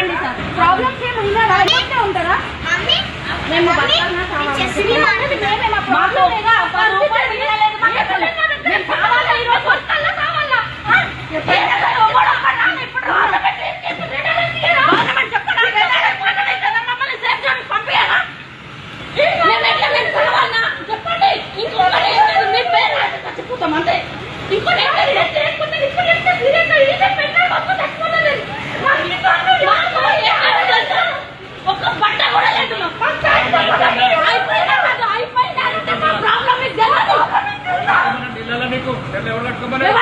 చెప్పండి sir. Problems ఏమి ఉందా? రాకపోతే ఉంటారా? మేము ఇంకోటి ఇంకోటి Dale una cámara.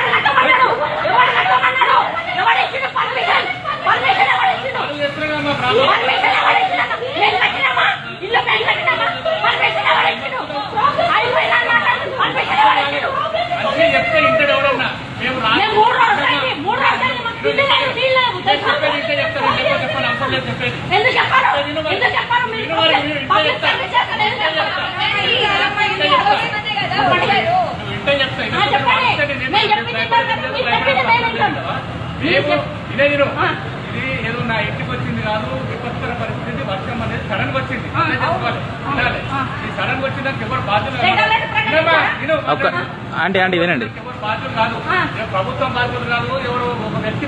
మేము ఇదే ఇది ఏదో నా ఇంటికి వచ్చింది కాదు విపత్కర పరిస్థితి వర్షం అనేది సడన్ వచ్చింది. ఈ సడన్ వచ్చిన ఎవరు బాధ్యత అంటే అండి వినండి. కాదు? ప్రభుత్వం బాధ్యులు కాదు? ఒక వ్యక్తి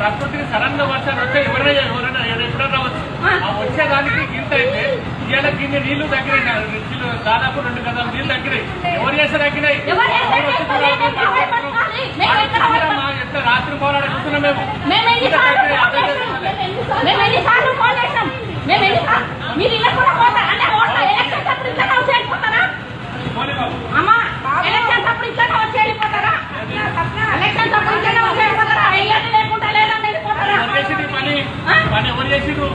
ప్రకృతికి సడన్గా వర్షాలు వచ్చాయి ఎవరైనా ఎవరైనా ఎప్పుడైనా రావచ్చు. ఆ వచ్చేదానికి ఇంత అయితే ఇవాళ కింద నీళ్ళు తగ్గినాయి. దాదాపు రెండు గదాలు నీళ్ళు తగ్గినాయి. ఎవరు చేస్తే తగ్గినాయి? రాత్రి పోరాడ చూస్తున్నాం మేము? పని? ఎవరు చేసిండ్రు?